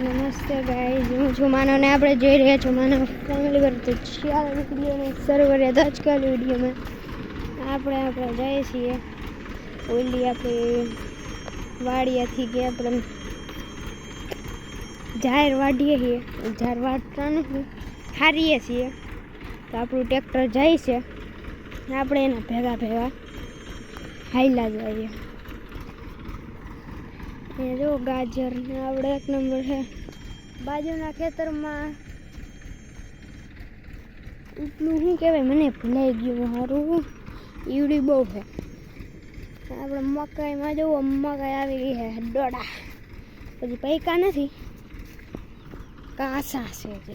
નમસ્તે ગાઈઝ હું છું માનવ ને આપણે જોઈ રહ્યા છો માનવ ફેમિલી વર્તે શિયાળ વિડીયોને સર્વર આજકાલ વિડીયોમાં આપણે આપણે જઈએ છીએ. ઓલી આપણે વાડિયાથી કે આપણે જાહેર વાડીએ છીએ. જાહેર વાટતા નથી, હારીએ છીએ. તો આપણું ટ્રેક્ટર જાય છે. આપણે એના ભેગા ભેગા હાઈલા જઈએ. એ જો ગાજર આપણે એક નંબર છે. બાજુના ખેતરમાં ઉપલું શું કહેવાય? મને ભૂલાઈ ગયું મારું. ઈવડી બહુ છે. આપણે મકાઈમાં જુઓ, મકાઈ આવી ગઈ છે, ડોડા. પછી પૈકા નથી. કાસા છે જે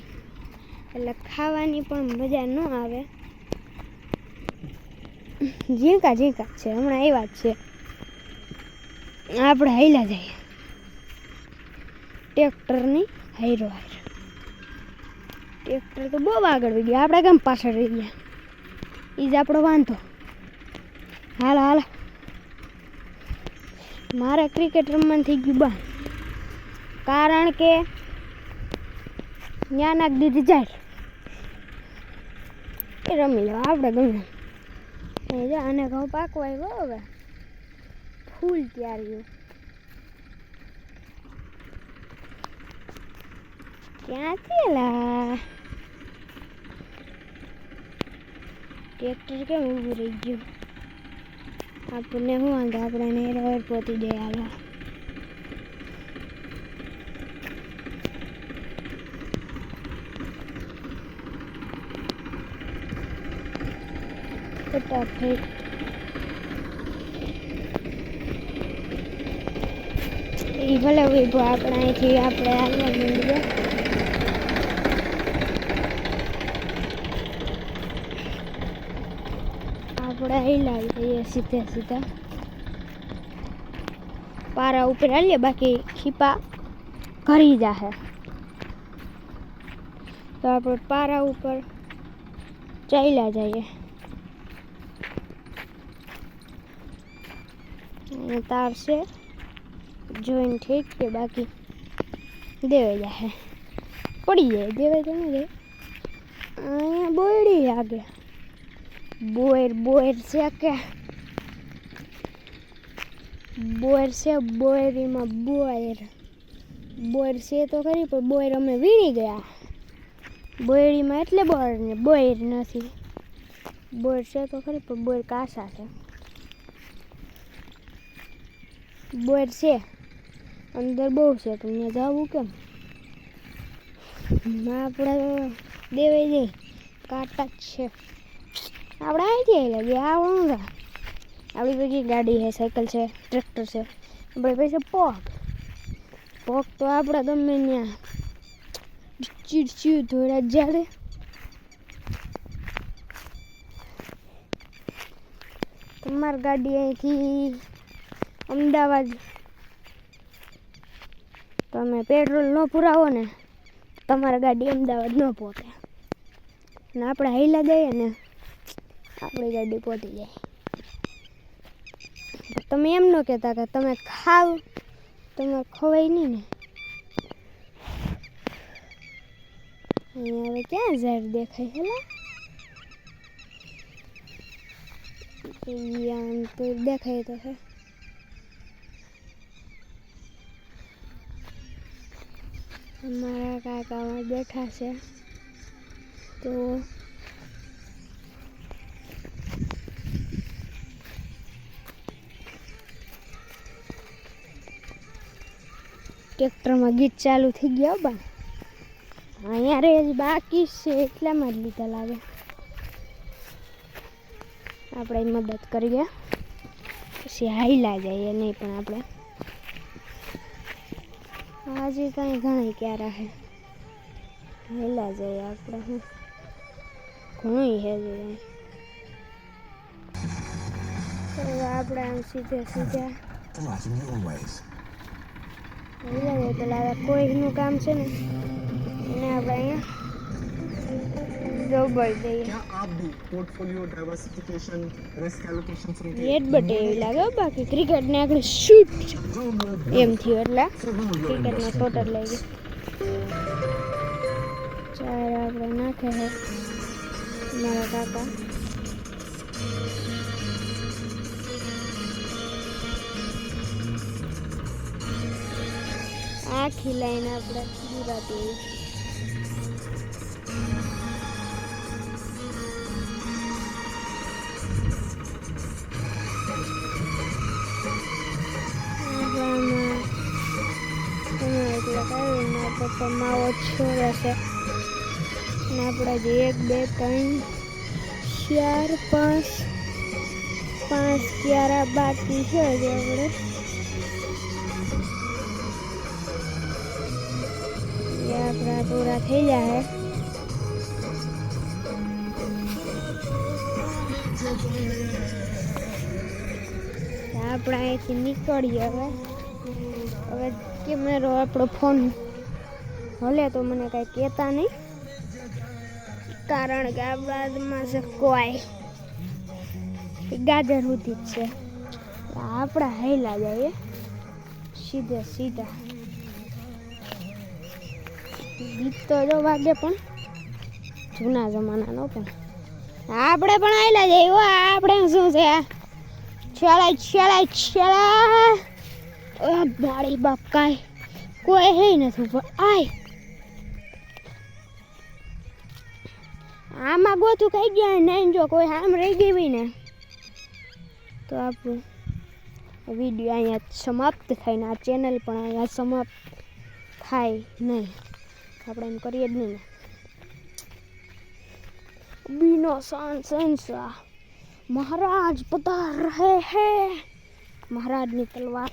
એટલે ખાવાની પણ મજા ન આવે. ઝીંકા ઝીંકા છે, હમણાં આવ્યા જ છે. આપણે હાઈલા જઈએ. ટ્રેક્ટરની હાઈરો હાઈરો. ટ્રેક્ટર તો બહુ આગળ વહી ગયા. આપણે કેમ પાછળ રહી ગયા. એ જ આપણો વાંધો. હાલ હાલ. મારે ક્રિકેટ રમવાનું થઈ ગયું બંધ કારણ કે ત્યાં નાખી દીધી જાય. એ રમી લો આપણે ગમે. આને ઘઉં પાકવાય હવે. ફૂલ તૈયારીઓ ક્યાંથી લા ટ્રેક્ટર કેમ ઊભું રહી ગયું આપણને શું વાંધો આપણે એને રોડ પહોંચી જાય હાલો ફટાફટ ભલે ઊભો આપણે અહીંથી આપણે હાલવા માંડીએ. આપણે હિલાવી દઈએ સીધે સીધા. પારા ઉપર હાલીએ, બાકી ખીપા ઘરી જાહે. તો આપણે પારા ઉપર ચાલ્યા જઈએ. અને તાર છે જોઈને ઠીક કે બાકી દેવાઈ જાય પડી જાય દેવાય તો નહીં જાય. અહીંયા બોયડી લાગે બોર બોર છે કે? બોર છે, બોયરીમાં બોયર. બોર છે તો ખરી, પણ બોયર અમે વીણી ગયા. બોયડીમાં એટલે બોર ને બોયર નથી. બોર છે તો ખરી, પણ બોર કાસા છે. બોર છે. અંદર બહુ છે, તમને જવું કેમ? આપણે દેવાઈ જઈ કાંટા જ છે. આપણે અહીંથી આવી લાગીએ આવવાનું છે. આપણી પૈકી ગાડી છે, સાયકલ છે, ટ્રેક્ટર છે. આપણી પાસે પોક. પોક તો આપણે ગમે ત્યાં ચીડ ચીડ ધોળા જાડે તમારી ગાડી અહીંથી અમદાવાદ તમે પેટ્રોલ ન પુરાવો ને, તમારા ગાડી અમદાવાદ ન પહોંચે ને આપણે હૈલા જઈએ ને, આપણી ગાડી પહોંચી જાય. તમે એમ ન કહેતા કે તમે ખાવ, તમે ખવાય નહીં ને. અહીંયા હવે ક્યાં ઝાડ દેખાય હેલા દેખાય તો છે. અમારા કાકામાં બેઠા છે. તો ટ્રેક્ટરમાં ગીત ચાલુ થઈ ગયા બા અહીંયા રે બાકી છે એટલામાં જ લીધા લાગે. આપણે મદદ કરીએ. પછી હાઈલા જઈએ, નહીં પણ આપણે. આજે કાંઈ ઘણી ક્યારે હે. હેલા જઈએ આપણે હું. ઘણું હે જે કાંઈ તો હવે આપણે આમ સીધે સીધા. જઈએ પેલા કોઈનું કામ છે ને એને આપણે અહીંયા क्या आप भी पोर्टफोलियो डाइवर्सिफिकेशन रिस्क एलोकेशन से રેડ બટે એવી લાગે હો બાકી ક્રિકેટને આગળ શૂટ એમ થયું એટલે ક્રિકેટનો ટોટલ લઈ ગયો ચાર આપણે નાખે છે મારા કાકા આખી લાઈન આપણે ગુજરાતી આપણામાં તમે એટલે કાંઈ ના પપ્પા માવો છોડે છે અને આપણા જે એક, બે, ત્રણ, ચાર, પાંચ પાંચ ક્યારા બાકી છે જે આપણે. એ આપણા પૂરા થઈ જાય આપણે અહીંથી નીકળીએ હવે. હવે કેમેરો આપણો ફોન હલે તો મને કાંઈ કહેતા નહીં. કારણ કે આપણા હાથમાં છે કોઈ ગાજર સુધી જ છે. આપણા હેલા જઈએ સીધે સીધા. ગીત તો જો વાગે પણ. જૂના જમાનાનો પણ. આપણે પણ આવેલા જઈએ આપણે શું છે? ચલા ચલા ચલા મારી બાપ કાંઈ કોઈ હે નથી ઉપર. આય. આમાં ગોથું કઈ ગયા નહીં જો કોઈ આમ રહી ગઈ ને, તો આપણું વીડિયો અહીંયા સમાપ્ત થાય ને આ ચેનલ પણ અહીંયા સમાપ્ત થાય નહીં. આપણે એમ કરીએ જ નહીં બીનો સાન સંસા. મહારાજ પધાર રહે હે. મહારાજની તલવાર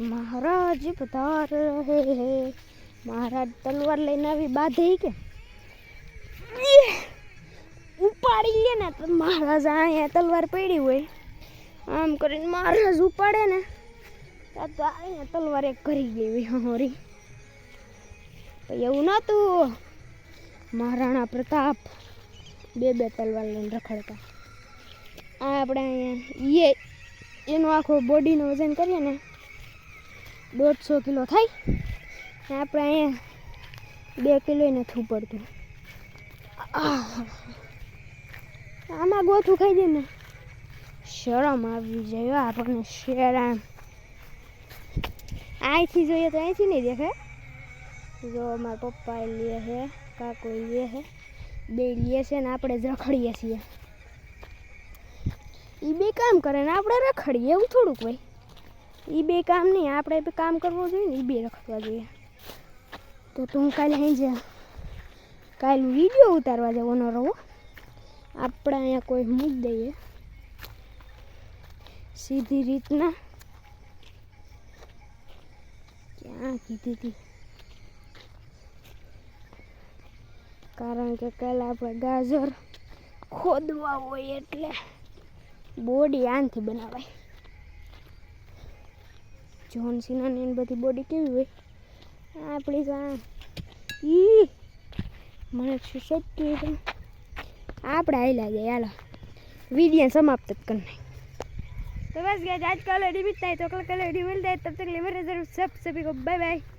મહારાજ પધાર રહે હે. મહારાજ તલવાર લઈને આવી બાંધે કે. ઉપાડી લે ને તો મહારાજ અહીંયા તલવાર પડી હોય. આમ કરીને મહારાજ ઉપાડે ને, તો અહીંયા તલવાર એક કરી ગઈ હોરી. તો એવું નહોતું. મહારાણા પ્રતાપ બે બે તલવાર લઈને રખડતા. આપણે અહીંયા એ એનો આખો બોડીનું વજન કરીએ ને દોઢસો કિલો થાય. ને આપણે અહીંયા બે કિલો નથી પડતું આમાં ગોથું ખાઈ દે ને. શરમ આવી જાય આપણને શરમ. અહીંથી જોઈએ તો અહીંથી નહીં દેખાય જો મારા પપ્પા લે છે કાકો લે છે બે લે છે ને આપણે જ રખડીએ છીએ. એ બે કામ કરે ને આપણે રખડીએ એવું થોડુંક હોય. એ બે કામ નહીં, આપણે બી કામ કરવું જોઈએ ને એ બે રખડવા જોઈએ. તો તું કાલે જા કાલે વીડિયો ઉતારવા જવાનો રહો આપણે અહીંયા કોઈ મૂક દઈએ. સીધી રીતના. ક્યાં કીધી હતી કારણ કે કાલે આપણે ગાજર ખોદવા હોય એટલે બોડી આનથી બનાવાય. જોન સિનાની ને બધી બોડી કેવી હોય આપણી તો આ ઈ મને સુસત કે આપણે આયલા જાય હાલો વિડીયો समाप्त જ કરી નાખ तो बस गया आज का वीडियो मिलता है तो कल का वीडियो मिलता है तब तक के लिए मेरे तरफ सब सभी को बाय बाय